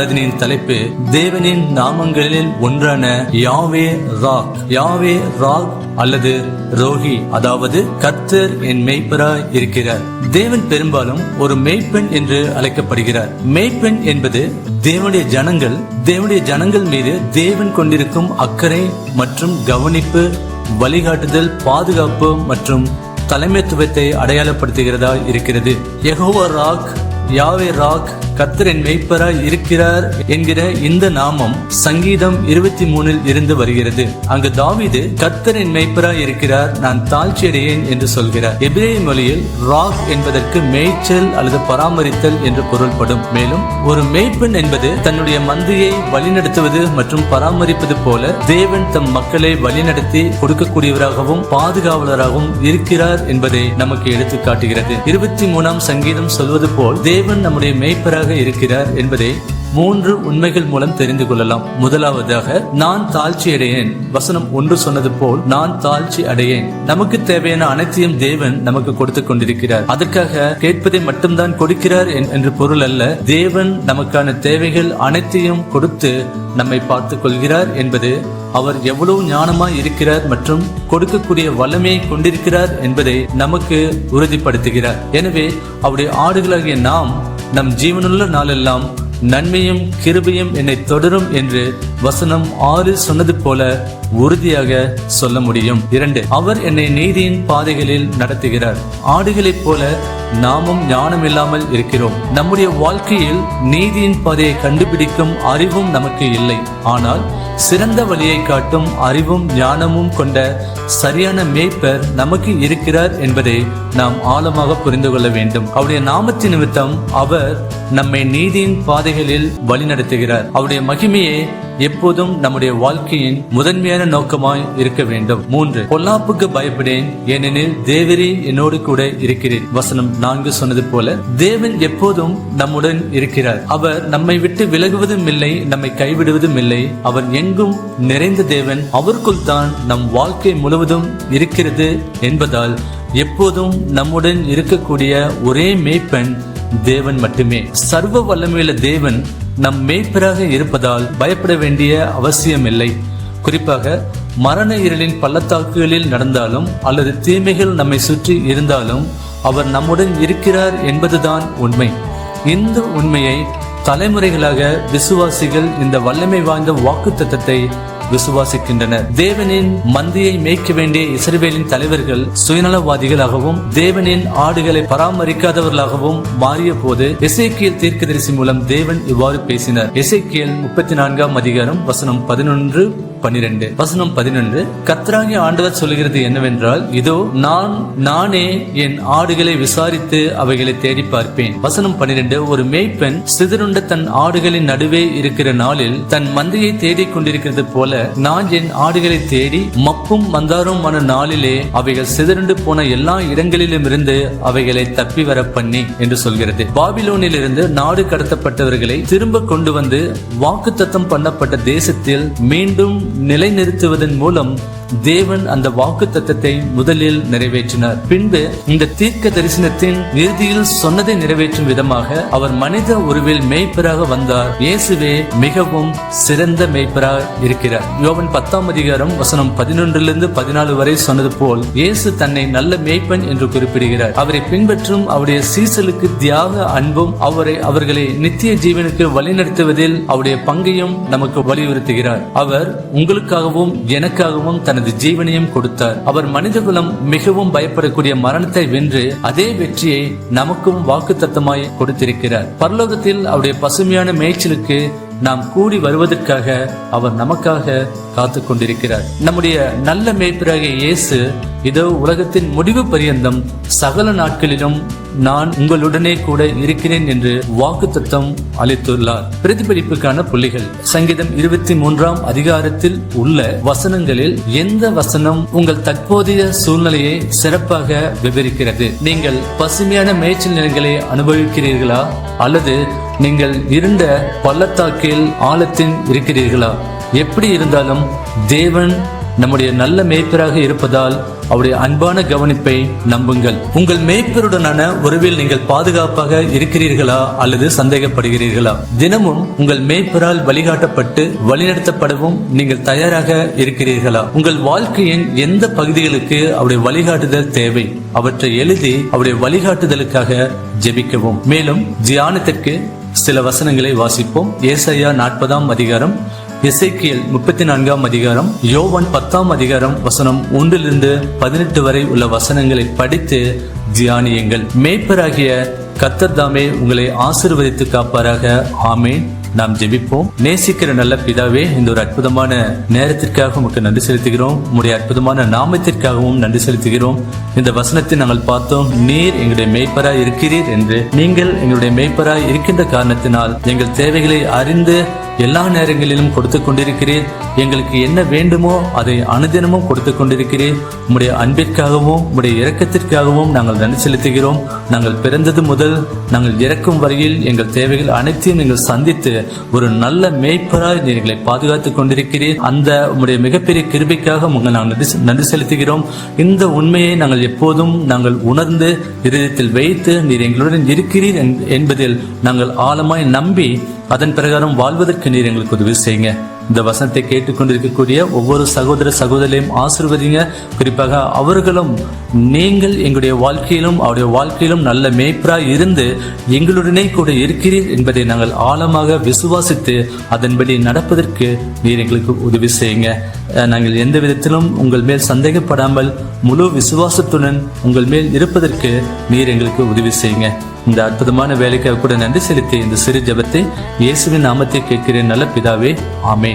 அதனின் தலைப்பு தேவனின் நாமங்களில் ஒன்றான யாவே ராக். யாவே ராக் அல்லது ரோஹி அதாவது கர்த்தர் என் மெய்ப்பராய் இருக்கிறார். தேவன் பெரும்பாலும் ஒரு மெய்ப்பெண் என்று அழைக்கப்படுகிறார். மெய்ப்பெண் என்பது தேவனுடைய ஜனங்கள் தேவனுடைய ஜனங்கள் மீது தேவன் கொண்டிருக்கும் அக்கறை மற்றும் கவனிப்பு வழிகாட்டுதல் பாதுகாப்பு மற்றும் தலைமைத்துவத்தை அடையாளப்படுத்துகிறதா இருக்கிறது. யெகோவா ராக் யாவே ராக் கர்த்தரின் மெய்ப்பராய் இருக்கிறார் என்கிற இந்த நாமம் சங்கீதம் இருபத்தி மூணில் இருந்து வருகிறது. அங்கு தாவிது கர்த்தரின் மெய்ப்பராய் இருக்கிறார் நான் தாழ்ச்சியடையேன் என்று சொல்கிறார். எபிரே மொழியில் ராக் என்பதற்கு மேய்ச்சல் அல்லது பராமரித்தல் என்று பொருள்படும். மேலும் ஒரு மேய்ப்பெண் என்பது தன்னுடைய மந்தையை வழிநடத்துவது மற்றும் பராமரிப்பது போல தேவன் தம் மக்களை வழிநடத்தி கொடுக்கக்கூடியவராகவும் பாதுகாவலராகவும் இருக்கிறார் என்பதை நமக்கு எடுத்து காட்டுகிறது. இருபத்தி மூணாம் சங்கீதம் சொல்வது போல் தேவன் நம்முடைய மேய்ப்பராக இருக்கிறார் என்பதை மூன்று உண்மைகள் மூலம் தெரிந்து கொள்ளலாம். முதலாவதாக நான் தாழ்ச்சி அடையேன். வசனம் ஒன்று சொன்னது போல் நான் தாழ்ச்சி அடையேன். நமக்கு தேவையான அனைத்தையும் தேவன் நமக்கு கொடுத்து கொண்டிருக்கிறார். அதற்காக கேட்பதை மட்டும்தான் கொடுக்கிறார் என்று பொருள் அல்ல. தேவன் நமக்கான தேவைகள் அனைத்தையும் கொடுத்து நம்மை பார்த்துக் கொள்கிறார் என்பது அவர் எவ்வளவு ஞானமாய் இருக்கிறார் மற்றும் கொடுக்கக்கூடிய வல்லமையை கொண்டிருக்கிறார் என்பதை நமக்கு உறுதிப்படுத்துகிறார். எனவே அவருடைய ஆடுகளாகிய நாம் நம் ஜீவனுள்ள நாளெல்லாம் நன்மையும் கிருபையும் என்னை தொடரும் என்று வசனம் ஆறு சொன்னது போல உறுதியாக சொல்ல முடியும். இரண்டு அவர் என்னை நீதியின் பாதைகளில் நடத்துகிறார். ஆடுகளைப் போல நாமும் ஞானம் இல்லாமல் இருக்கிறோம். நம்முடைய வாழ்க்கையில் நீதியின் பாதையை கண்டுபிடிக்கும் அறிவும் நமக்கு இல்லை. ஆனால் சிறந்த வழியை காட்டும் அறிவும் ஞானமும் கொண்ட சரியான மேய்ப்பர் நமக்கு இருக்கிறார் என்பதை நாம் ஆழமாக புரிந்து கொள்ள வேண்டும். அவருடைய நாமத்தின் நிமித்தம் அவர் நம்மை நீதியின் பாதைகளில் வழிநடத்துகிறார். அவருடைய மகிமையை எப்போதும் நம்முடைய வாழ்க்கையின் முதன்மையான நோக்கமாய் இருக்க வேண்டும். மூன்று பொல்லாப்புக்கு பயப்படேன் ஏனெனில் தேவரே என்னோடு கூட இருக்கிறேன் வசனம் நான்கு சொன்னது போல தேவன் எப்போதும் நம்முடன் இருக்கிறார். அவர் நம்மை விட்டு விலகுவதும் இல்லை நம்மை கைவிடுவதும் இல்லை. அவர் எங்கும் நிறைந்த தேவன் அவருக்குள் தான் நம் வாழ்க்கை முழுவதும் இருக்கிறது என்பதால் எப்போதும் நம்முடன் இருக்கக்கூடிய ஒரே மேய்ப்பன் தேவன் மட்டுமே. சர்வ வல்லமையுள்ள தேவன் நம் மேய்ப்பராக இருப்பதால் பயப்பட வேண்டிய அவசியமில்லை. குறிப்பாக மரண இருளின் பள்ளத்தாக்குகளில் நடந்தாலும் அல்லது தீமைகள் நம்மை சுற்றி இருந்தாலும் அவர் நம்முடன் இருக்கிறார் என்பதுதான் உண்மை. இந்த உண்மையை தலைமுறைகளாக விசுவாசிகள் இந்த வல்லமை வாய்ந்த வாக்குத்தத்தத்தை விசுவாசிக்கின்றனர் தேவனின் மந்தியை மேய்க்க வேண்டிய இசைவேலின் தலைவர்கள் சுயநலவாதிகளாகவும் தேவனின் ஆடுகளை பராமரிக்காதவர்களாகவும் மாறிய போது இசைக்கியல் தீர்க்கதரிசி மூலம் தேவன் இவ்வாறு பேசினார். இசைக்கியல் முப்பத்தி நான்காம் அதிகாரம் வசனம் பதினொன்று பனிரெண்டு வசனம் பதினொன்று. கத்ராகி ஆண்டவர் சொல்கிறது என்னவென்றால் இதோ நான் நானே என் ஆடுகளை விசாரித்து அவைகளை தேடி பார்ப்பேன். வசனம் பனிரெண்டு ஒரு மேய்ப்பெண் சிதறுண்ட தன் ஆடுகளின் நடுவே இருக்கிற நாளில் தன் மந்தையை தேடிக் கொண்டிருக்கிறது போல நான் என் ஆடுகளை தேடி மப்பும் மந்தாருமான நாளிலே அவைகள் சிதறுண்டு போன எல்லா இடங்களிலும் இருந்து அவைகளை தப்பி வர பண்ணி என்று சொல்கிறது. பாபிலோனில் இருந்து நாடு கடத்தப்பட்டவர்களை திரும்ப கொண்டு வந்து வாக்குத்தத்தம் பண்ணப்பட்ட தேசத்தில் மீண்டும் நிலைநிறுத்துவதன் மூலம் தேவன் அந்த வாக்கு தத்தத்தை முதலில் நிறைவேற்றினார். பின்பு இந்த தீர்க்க தரிசனத்தின் இறுதியில் சொன்னதை நிறைவேற்றும் விதமாக அவர் மனித உருவில் மேய்ப்பராக வந்தார். இயேசுவே மிகவும் சிறந்த மேய்ப்பராக இருக்கிறார். யோவன் பத்தாம் அதிகாரம் வசனம் பதினொன்றிலிருந்து பதினாலு வரை சொன்னது போல் இயேசு தன்னை நல்ல மேய்ப்பன் என்று குறிப்பிடுகிறார். அவரை பின்பற்றும் அவருடைய சீசலுக்கு தியாக அன்பும் அவரை அவர்களை நித்திய ஜீவனுக்கு வழிநடத்துவதில் அவருடைய பங்கையும் நமக்கு வலியுறுத்துகிறார். அவர் உங்களுக்காகவும் எனக்காகவும் தன் தனது ஜீவனையும் கொடுத்தார். அவர் மனிதகுலம் மிகவும் பயப்படக்கூடிய மரணத்தை வென்று அதே வெற்றியை நமக்கும் வாக்குத்தத்தமாய் கொடுத்திருக்கிறார். பரலோகத்தில் அவருடைய பசுமையான மேய்ச்சலுக்கு நாம் கூடி வருவதற்காக அவர் நமக்காக காத்து கொண்டிருக்கிறார் நம்முடைய நல்ல மேய்ப்பராகிய இயேசு இதோ உலகத்தின் முடிவு பரியந்தம் சகல நாட்களிலும் நான் உங்களுடனே கூட இருக்கிறேன் என்று வாக்குத்தத்தம் அளித்துள்ளார். பிரதிபலிப்புக்கான புள்ளிகள். சங்கீதம் இருபத்தி மூன்றாம் அதிகாரத்தில் உள்ள வசனங்களில் எந்த வசனம் உங்கள் தற்போதைய சூழ்நிலையை சிறப்பாக விவரிக்கிறது? நீங்கள் பசுமையான மேய்ச்சல் நிலங்களை அனுபவிக்கிறீர்களா? அல்லது நீங்கள் இருந்த பள்ளத்தாக்கில் ஆழத்தில் இருக்கிறீர்களா? எப்படி இருந்தாலும் தேவன் நம்முடைய நல்ல மேய்ப்பராக இருப்பதால் அவருடைய அன்பான கவனிப்பை நம்புங்கள். உங்கள் மேய்ப்பருடனான உறவில் நீங்கள் பாதுகாப்பாக இருக்கிறீர்களா அல்லது சந்தேகப்படுகிறீர்களா? தினமும் உங்கள் மேய்ப்பரால் வழிகாட்டப்பட்டு வழிநடத்தப்படவும் நீங்கள் தயாராக இருக்கிறீர்களா? உங்கள் வாழ்க்கையின் எந்த பகுதிகளுக்கு அவருடைய வழிகாட்டுதல் தேவை? அவற்றை எழுதி அவருடைய வழிகாட்டுதலுக்காக ஜெபிக்கவும். மேலும் தியானத்திற்கு சில வசனங்களை வாசிப்போம். ஏசையா நாற்பதாம் அதிகாரம் எசைக்கியல் முப்பத்தி நான்காம் அதிகாரம் யோவான் பத்தாம் அதிகாரம் வசனம் ஒன்றிலிருந்து பதினெட்டு வரை உள்ள வசனங்களை படித்து தியானியுங்கள். மேய்ப்பராகிய கத்தர்தாமே உங்களை ஆசீர்வதித்து காப்பாராக. ஆமேன். நாம் ஜெபிப்போம். நேசிக்கிற நல்ல பிதாவே இந்த ஒரு அற்புதமான நேரத்திற்காக உமக்கு நன்றி செலுத்துகிறோம். உங்களுடைய அற்புதமான நாமத்திற்காகவும் நன்றி செலுத்துகிறோம். இந்த வசனத்தை நாங்கள் பார்த்தோம். நீர் எங்களுடைய மேய்ப்பராய் இருக்கிறீர் என்று நீங்கள் எங்களுடைய மேய்ப்பராய் இருக்கின்ற காரணத்தினால் எங்கள் தேவைகளை அறிந்து எல்லா நேரங்களிலும் கொடுத்து கொண்டிருக்கிறீர். எங்களுக்கு என்ன வேண்டுமோ அதை அனுதினமும் கொடுத்து கொண்டிருக்கிறீர். உம்முடைய அன்பிற்காகவும் உம்முடைய இரக்கத்திற்காகவும் நாங்கள் நன்றி செலுத்துகிறோம். நாங்கள் பிறந்தது முதல் நாங்கள் இறக்கும் வரையில் எங்கள் தேவைகள் அனைத்தையும் நீங்கள் சந்தித்து ஒரு நல்ல மேய்ப்பராய் நீர் எங்களை பாதுகாத்துக் கொண்டிருக்கிறீர். அந்த உங்களுடைய மிகப்பெரிய கிருபைக்காக உங்கள் நாங்கள் நன்றி செ- செலுத்துகிறோம். இந்த உண்மையை நாங்கள் எப்போதும் நாங்கள் உணர்ந்து இருதயத்தில் வைத்து நீர் எங்களுடன் இருக்கிறீர் என்பதில் நாங்கள் ஆழமாய் நம்பி அதன் பிரகாரம் வாழ்வதற்கு நீர் எங்களுக்கு உதவி செய்யுங்க. இந்த வசனத்தை கேட்டுக்கொண்டிருக்கக்கூடிய ஒவ்வொரு சகோதர சகோதரியும் ஆசிர்வதிங்க. குறிப்பாக அவர்களும் நீங்கள் எங்களுடைய வாழ்க்கையிலும் அவருடைய வாழ்க்கையிலும் நல்ல மேய்ப்பராய் இருந்து எங்களுடனே கூட இருக்கிறீர் என்பதை நாங்கள் ஆழமாக விசுவாசித்து அதன்படி நடப்பதற்கு நீர் எங்களுக்கு உதவி செய்யுங்க. நாங்கள் எந்த விதத்திலும் உங்கள் மேல் சந்தேகப்படாமல் முழு விசுவாசத்துடன் உங்கள் மேல் இருப்பதற்கு நீர் எங்களுக்கு உதவி செய்யுங்க. இந்த அற்புதமான வேலைக்காக கூட நன்றி செலுத்தி இந்த சிறு ஜெபத்தை இயேசுவின் நாமத்தை கேட்கிறேன் நல்ல பிதாவே. ஆமே